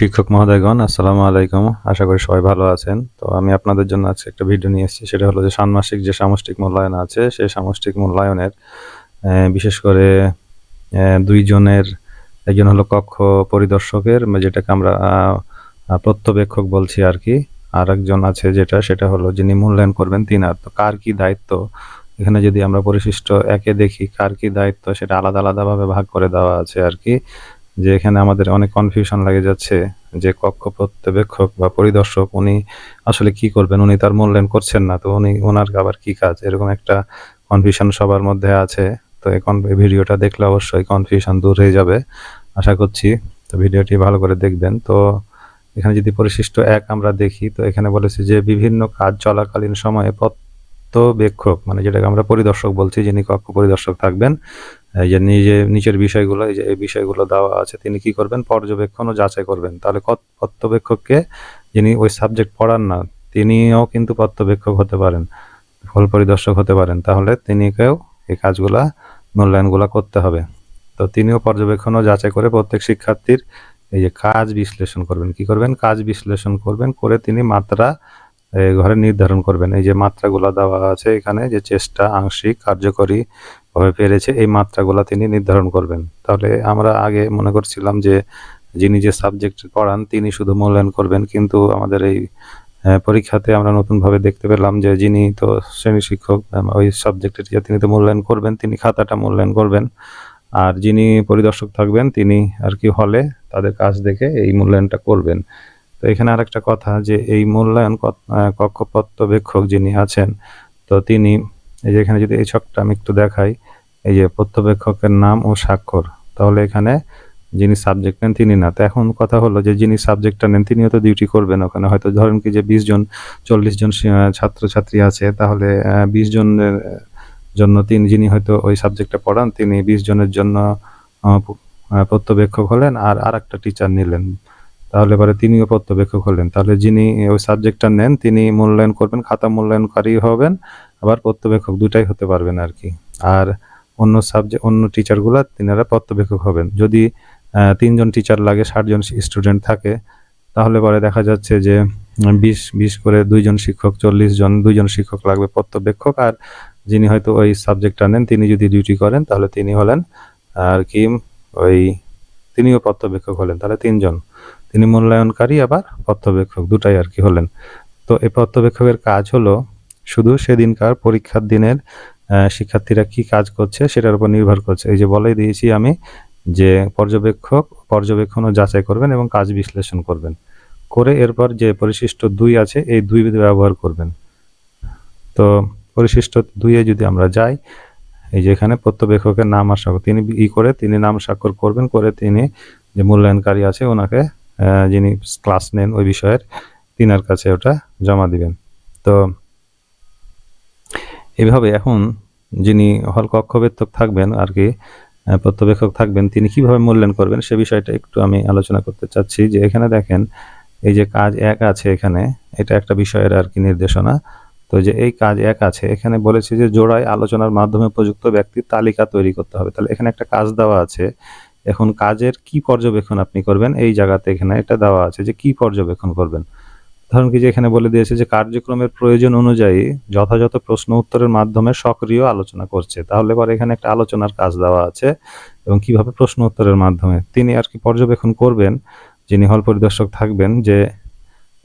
শিক্ষক মহোদয়গণ, আসসালামু আলাইকুম। আশা করি সবাই ভালো আছেন। তো আমি আপনাদের জন্য আজকে একটা ভিডিও নিয়ে এসেছি। সেটা হলো যে ষান্মাসিক যে সামষ্টিক মূল্যায়ন আছে, সেই সামষ্টিক মূল্যায়নের বিশেষ করে দুইজনের, একজন হলো কক্ষ পরিদর্শকের, যেটাকে আমরা প্রত্যবেক্ষক বলছি আর কি, আর একজন আছে যেটা, সেটা হলো যিনি মূল্যায়ন করবেন তিনার তো কার কি দায়িত্ব? এখানে যদি আমরা পরিশিষ্ট একে দেখি, কার কি দায়িত্ব, সেটা আলাদা আলাদাভাবে ভাগ করে দেওয়া আছে আর কি। যে এখানে আমাদের অনেক কনফিউশন লাগে যাচ্ছে, যে কক্ষ পর্যবেক্ষক বা পরিদর্শক উনি আসলে কি করবেন? উনি তার মূল্যায়ন করছেন না, তো উনি, ওনার আবার কি কাজ? এরকম একটা কনফিউশন সবার মধ্যে আছে। তো এখন ভিডিওটা দেখলে অবশ্যই কনফিউশন দূর হয়ে যাবে, আশা করছি। তো ভিডিওটি ভালো করে দেখবেন। তো এখানে যদি পরিশিষ্ট এক আমরা দেখি, তো এখানে বলেছে যে বিভিন্ন কাজ চলাকালীন সময়ে পর্যবেক্ষক মানে যেটাকে আমরা পরিদর্শক বলছি, যিনি কক্ষ পরিদর্শক থাকবেন, এই যে নিজে নিচের বিষয়গুলো, এই যে এই বিষয়গুলো দেওয়া আছে, তিনি কি করবেন? পর্যবেক্ষণ ও যাচাই করবেন। তাহলে পর্যবেক্ষককে যিনি ওই সাবজেক্ট পড়ান না, তিনিও কিন্তু পর্যবেক্ষক হতে পারেন, ফল পরিদর্শক হতে পারেন। তাহলে তিনিকেও এই কাজগুলা, মূল্যায়নগুলা করতে হবে। তো তিনিও পর্যবেক্ষণ ও যাচাই করে প্রত্যেক শিক্ষার্থীর এই যে কাজ বিশ্লেষণ করবেন। কি করবেন? কাজ বিশ্লেষণ করবেন, করে তিনি মাত্রা ঘরে নির্ধারণ করবেন। এই যে মাত্রাগুলো দেওয়া আছে এখানে যে চেষ্টা, আংশিক, কার্যকরী ভাবে পেরেছে, এই মাত্রাগুলো তিনি নির্ধারণ করবেন। তাহলে আমরা আগে মনে করছিলাম যে যিনি যে সাবজেক্ট পড়ান তিনি শুধু মূল্যায়ন করবেন, কিন্তু আমাদের এই পরীক্ষাতে আমরা নতুনভাবে দেখতে পেলাম যে যিনি তো শ্রেণি শিক্ষক ওই সাবজেক্টের তিনি তো মূল্যায়ন করবেন, তিনি খাতাটা মূল্যায়ন করবেন। আর যিনি পরিদর্শক থাকবেন তিনি আর কি হলে তাদের কাজ দেখে এই মূল্যায়নটা করবেন। তো এখানে আরেকটা কথা যে এই মূল্যায়ন ক- আহ, কক্ষ পর্যবেক্ষক যিনি আছেন তো তিনি এই যে এখানে যদি এই ছকটা আমি একটু দেখাই এই যে পর্যবেক্ষকের নাম ও স্বাক্ষর তাহলে এখানে যিনি সাবজেক্ট নেন তিনি না। তো এখন কথা হলো যে যিনি সাবজেক্টটা নেন তিনিও তো ডিউটি করবেন ওখানে। হয়তো ধরেন কি যে বিশ জন চল্লিশ জন ছাত্রছাত্রী আছে তাহলে বিশ জনের জন্য তিনি যিনি হয়তো ওই সাবজেক্টটা পড়ান তিনি বিশ জনের জন্য পর্যবেক্ষক হলেন আর আরেকটা টিচার নিলেন। তাহলে পরে তিনিও পর্যবেক্ষক হলেন। তাহলে যিনি ওই সাবজেক্টটা নেন, তিনি মূল্যায়ন করবেন, খাতা মূল্যায়নকারী হবেন, আবার পর্যবেক্ষক দুটাই হতে পারবেন আর কি। আর অন্য সাবজেক্ট অন্য টিচারগুলো তিনারা পর্যবেক্ষক হবেন। যদি তিনজন টিচার লাগে ষাট জন স্টুডেন্ট থাকে, তাহলে পরে দেখা যাচ্ছে যে, বিশ বিশ করে দুইজন শিক্ষক, চল্লিশ জন, দুইজন শিক্ষক লাগবে পর্যবেক্ষক আর যিনি হয়তো ওই সাবজেক্টটা নেন, তিনি যদি ডিউটি করেন, তাহলে তিনি হলেন, আর কি, ওই, তিনিও পর্যবেক্ষক হলেন। তাহলে তিনজন। তিনি মূল্যায়নকারী, আবার পর্যবেক্ষক দুটাই আর কি হলেন। তো এই পর্যবেক্ষকের কাজ হলো শুধু সেদিনকার পরীক্ষার দিনের শিক্ষার্থীরা কি কাজ করছে সেটার উপর নির্ভর করছে। এই যে বলেই দিয়েছি আমি যে পর্যবেক্ষক পর্যবেক্ষণ ও যাচাই করবেন এবং কাজ বিশ্লেষণ করবেন। করে এরপর যে পরিশিষ্ট দুই আছে, এই দুই ব্যবহার করবেন। তো পরিশিষ্ট দুইয়ে যদি আমরা যাই, এই যে এখানে পর্যবেক্ষকের নাম আর স্বাক্ষর, তিনি ই করে, তিনি নাম স্বাক্ষর করবেন, করে তিনি যে মূল্যায়নকারী আছে, ওনাকে যিনি ক্লাস নেন ওই বিষয়ের, তিনার কাছে ওটা জমা দিবেন। তো এভাবে এখন যিনি হল কক্ষবেত্তক থাকবেন আর কি পর্যবেক্ষক থাকবেন, তিনি কীভাবে মূল্যায়ন করবেন সে বিষয়টা একটু আমি আলোচনা করতে চাচ্ছি যে এখানে দেখেন, এই যে কাজ এক আছে এখানে, এটা একটা বিষয়ের আর কি নির্দেশনা। তো যে এই কাজ এক আছে, এখানে বলেছে যে জোড়ায় আলোচনার মাধ্যমে উপযুক্ত ব্যক্তির তালিকা তৈরি করতে হবে। তাহলে এখানে একটা কাজ দেওয়া আছে এখন কাজের কি পর্যবেক্ষণ আপনি করবেন? এই জায়গাতে এখানে এটা দেওয়া আছে যে কি পর্যবেক্ষণ করবেন? ধরুন কি যে এখানে বলে দিয়েছে যে কার্যক্রমের প্রয়োজন অনুযায়ী যথাযথ প্রশ্ন উত্তরের মাধ্যমে সক্রিয় আলোচনা করছে। তাহলে পরে এখানে একটা আলোচনার কাজ দেওয়া আছে এবং কীভাবে প্রশ্ন উত্তরের মাধ্যমে। তিনি আর কি পর্যবেক্ষণ করবেন? যিনি হল পরিদর্শক থাকবেন যে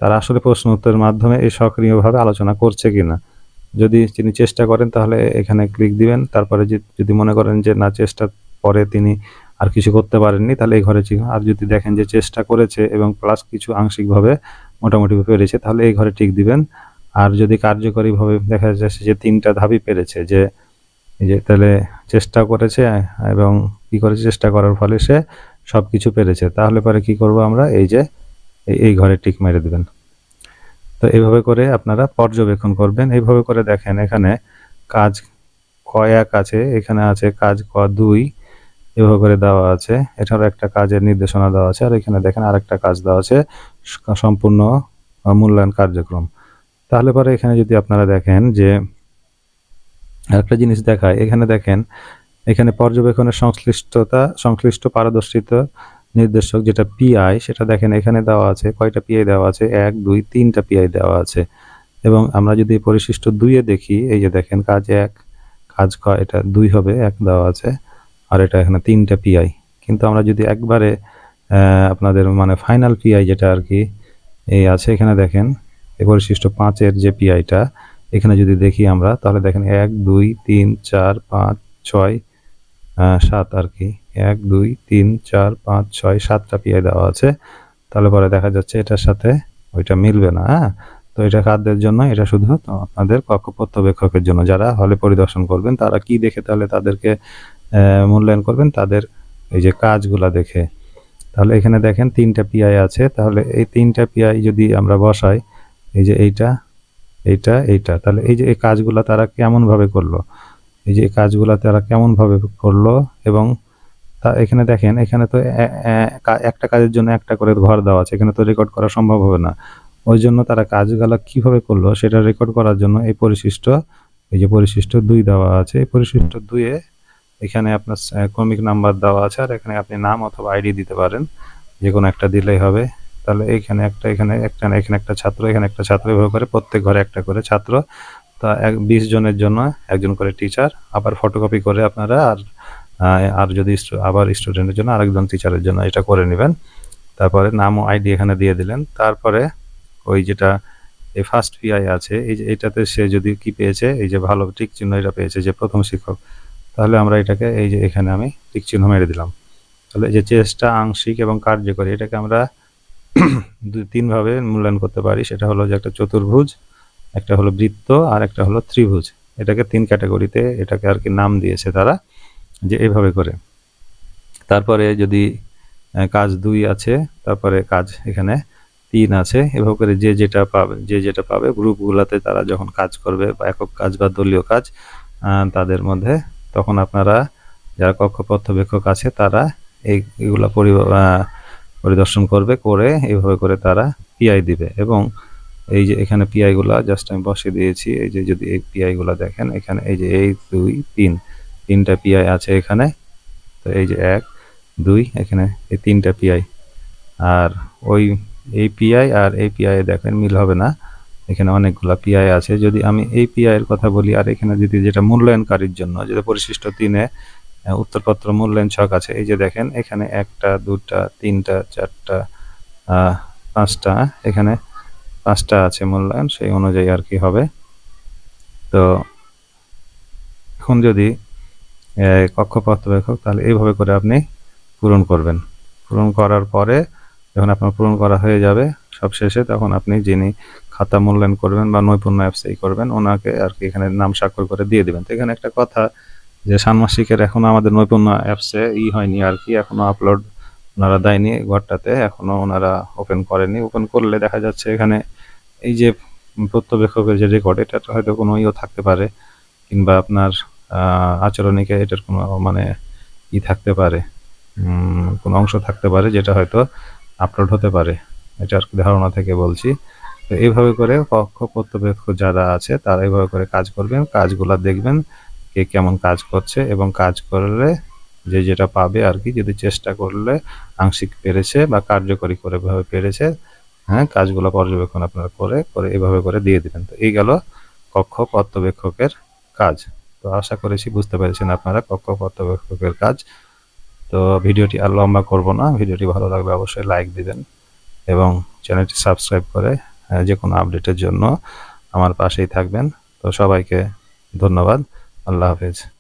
তারা আসলে প্রশ্ন উত্তরের মাধ্যমে এই সক্রিয়ভাবে আলোচনা করছে কিনা। যদি তিনি চেষ্টা করেন তাহলে এখানে ক্লিক দিবেন। তারপরে যদি মনে করেন যে না চেষ্টা পরে তিনি আর কিছু করতে পারেননি, তাহলে এই ঘরে চিক- আর যদি দেখেন যে চেষ্টা করেছে এবং প্লাস কিছু আংশিকভাবে মোটামুটি পেরেছে, তাহলে এই ঘরে টিক দিবেন। আর যদি কার্যকরীভাবে দেখা যাচ্ছে যে তিনটা ধাপই পেরেছে, যে এই যে তাহলে চেষ্টা করেছে এবং কি করেছে, চেষ্টা করার ফলে সে সব কিছু পেরেছে, তাহলে পরে কি করব আমরা? এই যে এই- এই ঘরে টিক মেরে দেবেন। তো এইভাবে করে আপনারা পর্যবেক্ষণ করবেন। এইভাবে করে দেখেন এখানে কাজ ক এক আছে, এখানে আছে কাজ ক দুই এভাবে করে দেওয়া আছে। এছাড়াও একটা কাজের নির্দেশনা দেওয়া আছে। আর এখানে দেখেন আরেকটা কাজ দেওয়া আছে সম্পূর্ণ মূল্যায়ন কার্যক্রম। তাহলে পরে এখানে যদি আপনারা দেখেন যে, আরেকটা জিনিস দেখায়। এখানে দেখেন, এখানে পর্যবেক্ষণের সংশ্লিষ্টতা, সংশ্লিষ্ট পারদর্শিতা নির্দেশক যেটা পিআই সেটা দেখেন এখানে দেওয়া আছে, কয়টা পিআই দেওয়া আছে? এক, দুই, তিনটা পিআই দেওয়া আছে। এবং আমরা যদি পরিশিষ্ট দুইয়ে দেখি, এই যে দেখেন, কাজ এক, কাজ ক, এটা দুই হবে, এক দেওয়া আছে। আর এটা এখানে তিনটা পিআই কিন্তু আমরা যদি একবারে আপনাদের মানে ফাইনাল পিআই যেটা আর কি এই আছে এখানে দেখেন এই পরিশিষ্ট পাঁচের যে পিআইটা এখানে যদি দেখি আমরা, তাহলে দেখেন এক, দুই, তিন, চার, পাঁচ, ছয় সাত আর কি। এক, দুই, তিন, চার, পাঁচ, ছয়, সাতটা পিআই দেওয়া আছে। তাহলে পরে দেখা যাচ্ছে এটার সাথে ওইটা মিলবে না হ্যাঁ? তো এটা খাদ্যের জন্য, এটা শুধু আপনাদের কক্ষ পর্যবেক্ষকের জন্য। যারা হলে পরিদর্শন করবেন, তারা কি দেখে তাহলে তাদেরকে মূল্যায়ন করবেন তাদের এই যে কাজগুলা দেখে। তাহলে এখানে দেখেন তিনটা পিআই আছে। তাহলে এই তিনটা পিআই যদি আমরা বসাই, এই যে এইটা এইটা এইটা, তাহলে এই যে এই কাজগুলা তারা কেমনভাবে করল? এই যে কাজগুলা তারা কেমনভাবে করল? এবং তা এখানে দেখেন, এখানে তো একটা কাজের জন্য একটা করে ঘর দেওয়া আছে। এখানে তো রেকর্ড করা সম্ভব হবে না। ওই জন্য তারা কাজগুলা কীভাবে করল, সেটা রেকর্ড করার জন্য এই পরিশিষ্ট, এই যে পরিশিষ্ট দুই দেওয়া আছে। এই পরিশিষ্ট দুইয়ে এখানে আপনার ক্রমিক নাম্বার দেওয়া আছে আর এখানে আপনি নাম অথবা আইডি দিতে পারেন। যে কোনো একটা দিলেই হবে। তাহলে এখানে একটা এখানে একটা এখানে একটা ছাত্র, এখানে একটা ছাত্র এভাবে করে প্রত্যেক ঘরে একটা করে ছাত্র। তা এক, বিশ জনের জন্য একজন করে টিচার আবার ফটোকপি করে আপনারা আর আর যদি আবার স্টুডেন্টের জন্য আরেকজন টিচারের জন্য এটা করে নেবেন। তারপরে নাম ও আইডি এখানে দিয়ে দিলেন। তারপরে ওই যেটা এই ফার্স্ট পিআই আছে, এই যে, এটাতে সে যদি কি পেয়েছে, এই যে ভালো টিক চিহ্ন এটা পেয়েছে, যে প্রথম শিক্ষক। তাহলে আমরা এটাকে এই যে এখানে আমি টিক চিহ্ন মেরে দিলাম। তাহলে যে চেষ্টা আংশিক এবং কার্যকরী, এটাকে আমরা তিনভাবে মূল্যায়ন করতে পারি। সেটা হলো যে একটা চতুর্ভুজ, একটা হলো বৃত্ত, আর একটা হলো ত্রিভুজ। এটাকে তিন ক্যাটাগরিতে এটাকে আর কি নাম দিয়েছে তারা, যে এইভাবে করে। তারপরে যদি কাজ দুই আছে, তারপরে কাজ এখানে তিন আছে, এভাবে করে যে যেটা পাবে, যে যেটা পাবে, গ্রুপগুলোতে তারা যখন কাজ করবে, বা একক কাজ বা দলীয় কাজ তাদের মধ্যে তখন আপনারা যারা কক্ষ পর্যবেক্ষক আছে, তারা এই, এগুলা পরিদর্শন করবে, করে এইভাবে করে তারা পিআই দিবে। এবং এই যে এখানে পিআই গুলা জাস্ট আমি বসিয়ে দিয়েছি, এই যে যদি এই পিআই গুলা দেখেন, এখানে এই যে এই দুই তিন, তিনটা পিআই আছে এখানে। তো এই যে এক, দুই, এখানে এই তিনটা পিআই আর ওই, এই পিআই আর এই পিআই দেখেন মিল হবে না। এখানে অনেকগুলা পিআই আছে। যদি আমি এই পিআই এর কথা বলি, আর এখানে যদি যেটা মূল্যায়নকারীর জন্য, যেটা পরিশিষ্ট তিনে উত্তরপত্র মূল্যায়ন ছক আছে। এই যে দেখেন, এখানে একটা, দুটা, তিনটা, চারটা পাঁচটা, এখানে পাঁচটা আছে মূল্যায়ন, সেই অনুযায়ী আর কি হবে। তো এখন যদি কক্ষ পর্যবেক্ষক তাহলে এইভাবে করে আপনি পূরণ করবেন। পূরণ করার পরে, যখন আপনার পূরণ করা হয়ে যাবে সব শেষে তখন আপনি যিনি খাতা মূল্যায়ন করবেন বা নৈপুণ্য অ্যাপসেই করবেন, ওনাকে আর কি এখানে নাম স্বাক্ষর করে দিয়ে দেবেন। তো এখানে একটা কথা যে, ষান্মাসিকের এখনও আমাদের নৈপুণ্য অ্যাপসে ই হয়নি আর কি, এখনও আপলোড ওনারা দেয়নি ঘরটাতে, এখনও ওনারা ওপেন করেনি। ওপেন করলে দেখা যাচ্ছে এখানে এই যে প্রত্যবেক্ষকের যে রেকর্ড এটা হয়তো কোনো ইও থাকতে পারে কিংবা আপনার আচরণিকে এটার কোনো মানে ই থাকতে পারে কোনো অংশ থাকতে পারে যেটা হয়তো আপলোড হতে পারে। এটা আর কি ধারণা থেকে বলছি। তো এইভাবে করে কক্ষ পর্যবেক্ষক যারা আছে, তারা এইভাবে করে কাজ করবেন। কাজগুলো দেখবেন কে কেমন কাজ করছে এবং কাজ করলে যে যেটা পাবে আর কি, যদি চেষ্টা করলে আংশিক পেরেছে বা কার্যকরী করে ভাবে পেরেছে হ্যাঁ কাজগুলো পর্যবেক্ষণ আপনারা করে করে এভাবে করে দিয়ে দিবেন। তো এই গেল কক্ষ পর্যবেক্ষকের কাজ। তো আশা করেছি বুঝতে পেরেছেন আপনারা কক্ষ পর্যবেক্ষকের কাজ। তো ভিডিওটি আর লম্বা করব না, ভিডিওটি ভালো লাগলে অবশ্যই লাইক দিবেন এবং চ্যানেলটি সাবস্ক্রাইব করে যে কোনো আপডেটের জন্য আমার পাশেই থাকবেন। তো সবাইকে ধন্যবাদ। আল্লাহ হাফেজ।